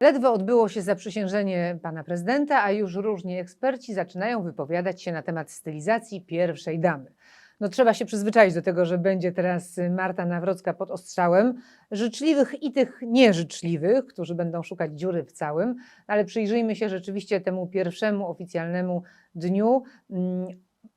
Ledwo odbyło się zaprzysiężenie pana prezydenta, a już różni eksperci zaczynają wypowiadać się na temat stylizacji pierwszej damy. No trzeba się przyzwyczaić do tego, że będzie teraz Marta Nawrocka pod ostrzałem życzliwych i tych nieżyczliwych, którzy będą szukać dziury w całym, ale przyjrzyjmy się rzeczywiście temu pierwszemu oficjalnemu dniu mm,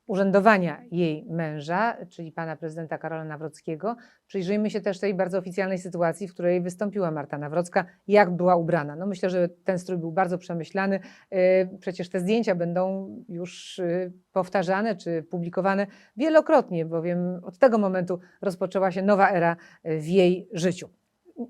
urzędowania jej męża, czyli pana prezydenta Karola Nawrockiego. Przyjrzyjmy się też tej bardzo oficjalnej sytuacji, w której wystąpiła Marta Nawrocka, jak była ubrana. No myślę, że ten strój był bardzo przemyślany. Yy, Przecież te zdjęcia będą już yy, powtarzane czy publikowane wielokrotnie, bowiem od tego momentu rozpoczęła się nowa era yy, w jej życiu.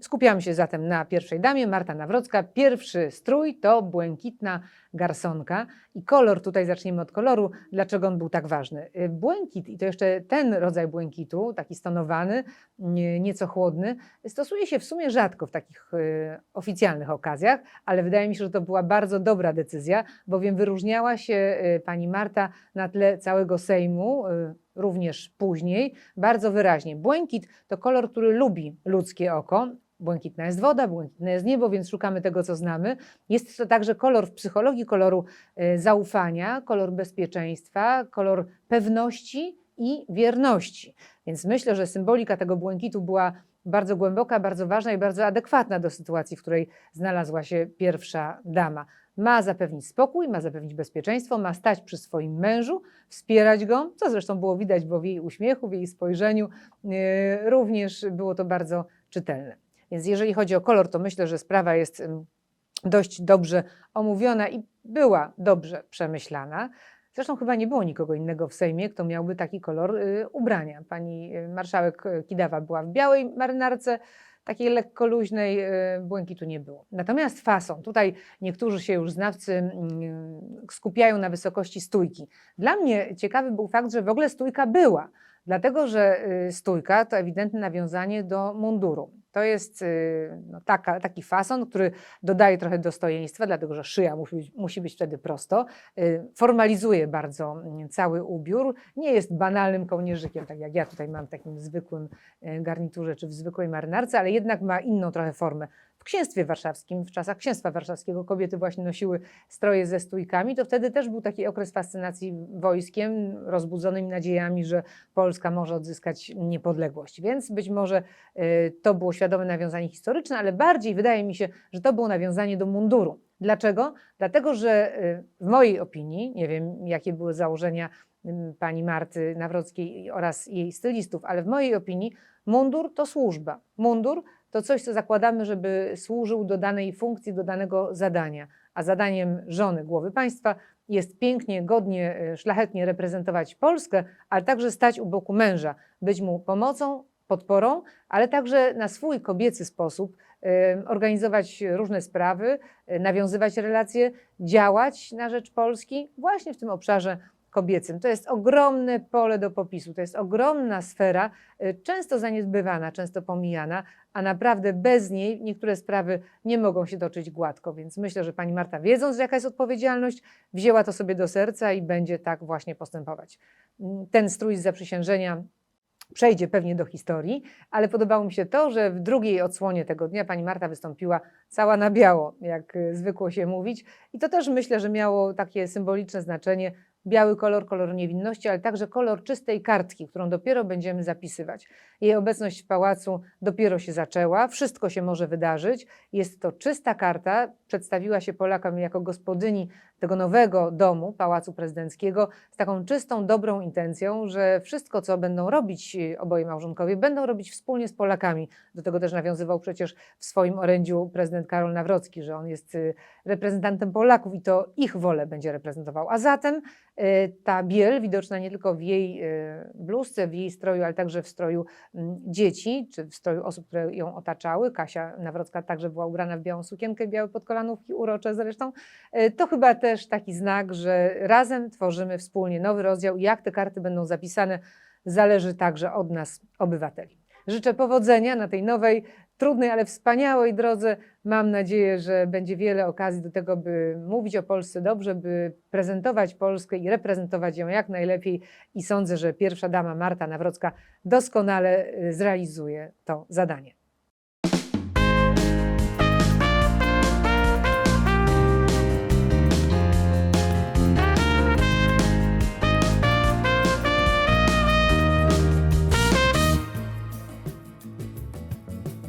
Skupiamy się zatem na pierwszej damie, Marta Nawrocka. Pierwszy strój to błękitna garsonka i kolor, tutaj zaczniemy od koloru, dlaczego on był tak ważny. Y, Błękit i to jeszcze ten rodzaj błękitu, taki stonowany, nie- nieco chłodny, stosuje się w sumie rzadko w takich y, oficjalnych okazjach, ale wydaje mi się, że to była bardzo dobra decyzja, bowiem wyróżniała się y, pani Marta na tle całego Sejmu, również później, bardzo wyraźnie. Błękit to kolor, który lubi ludzkie oko. Błękitna jest woda, błękitne jest niebo, więc szukamy tego, co znamy. Jest to także kolor w psychologii koloru e, zaufania, kolor bezpieczeństwa, kolor pewności i wierności. Więc myślę, że symbolika tego błękitu była bardzo głęboka, bardzo ważna i bardzo adekwatna do sytuacji, w której znalazła się pierwsza dama. Ma zapewnić spokój, ma zapewnić bezpieczeństwo, ma stać przy swoim mężu, wspierać go, co zresztą było widać, bo w jej uśmiechu, w jej spojrzeniu e, również było to bardzo czytelne. Więc jeżeli chodzi o kolor, to myślę, że sprawa jest dość dobrze omówiona i była dobrze przemyślana. Zresztą chyba nie było nikogo innego w Sejmie, kto miałby taki kolor y, ubrania. Pani y, marszałek Kidawa była w białej marynarce, takiej lekko luźnej, y, błękitu nie było. Natomiast fason, tutaj niektórzy się już znawcy mm, skupiają na wysokości stójki. Dla mnie ciekawy był fakt, że w ogóle stójka była, dlatego że y, stójka to ewidentne nawiązanie do munduru. To jest y, no, taka, taki fason, który dodaje trochę dostojeństwa, dlatego że szyja musi być, musi być wtedy prosto, y, formalizuje bardzo mm, cały ubiór, nie jest banalnym kołnierzykiem, tak jak ja tutaj mam w takim zwykłym y, garniturze czy w zwykłej marynarce, ale jednak ma inną trochę formę. W księstwie warszawskim, w czasach księstwa warszawskiego kobiety właśnie nosiły stroje ze stójkami, to wtedy też był taki okres fascynacji wojskiem, rozbudzonymi nadziejami, że Polska może odzyskać niepodległość. Więc być może y, to było świadome nawiązanie historyczne, ale bardziej wydaje mi się, że to było nawiązanie do munduru. Dlaczego? Dlatego, że y, w mojej opinii, nie wiem jakie były założenia pani Marty Nawrockiej oraz jej stylistów, ale w mojej opinii mundur to służba. Mundur to coś, co zakładamy, żeby służył do danej funkcji, do danego zadania. A zadaniem żony głowy państwa jest pięknie, godnie, y, szlachetnie reprezentować Polskę, ale także stać u boku męża, być mu pomocą, podporą, ale także na swój kobiecy sposób organizować różne sprawy, y, nawiązywać relacje, działać na rzecz Polski właśnie w tym obszarze kobiecym. To jest ogromne pole do popisu, to jest ogromna sfera, y, często zaniedbywana, często pomijana, a naprawdę bez niej niektóre sprawy nie mogą się toczyć gładko. Więc myślę, że pani Marta, wiedząc, jaka jest odpowiedzialność, wzięła to sobie do serca i będzie tak właśnie postępować. Mm, Ten strój z zaprzysiężenia przejdzie pewnie do historii, ale podobało mi się to, że w drugiej odsłonie tego dnia pani Marta wystąpiła cała na biało, jak y, zwykło się mówić. I to też myślę, że miało takie symboliczne znaczenie. Biały kolor, kolor niewinności, ale także kolor czystej kartki, którą dopiero będziemy zapisywać. Jej obecność w pałacu dopiero się zaczęła, wszystko się może wydarzyć. Jest to czysta karta, przedstawiła się Polakom jako gospodyni tego nowego domu, Pałacu Prezydenckiego, z taką czystą, dobrą intencją, że wszystko, co będą robić y, oboje małżonkowie, będą robić wspólnie z Polakami. Do tego też nawiązywał przecież w swoim orędziu prezydent Karol Nawrocki, że on jest y, reprezentantem Polaków i to ich wolę będzie reprezentował. A zatem y, ta biel, widoczna nie tylko w jej bluzce, w jej stroju, ale także w stroju mm, dzieci, czy w stroju osób, które ją otaczały. Kasia Nawrocka także była ubrana w białą sukienkę, białe urocze zresztą. Y, To chyba też taki znak, że razem tworzymy wspólnie nowy rozdział jak te karty będą zapisane, zależy także od nas, obywateli. Życzę powodzenia na tej nowej, trudnej, ale wspaniałej drodze. Mam nadzieję, że będzie wiele okazji do tego, by mówić o Polsce dobrze, by prezentować Polskę i reprezentować ją jak najlepiej. I sądzę, że pierwsza dama Marta Nawrocka doskonale y, zrealizuje to zadanie.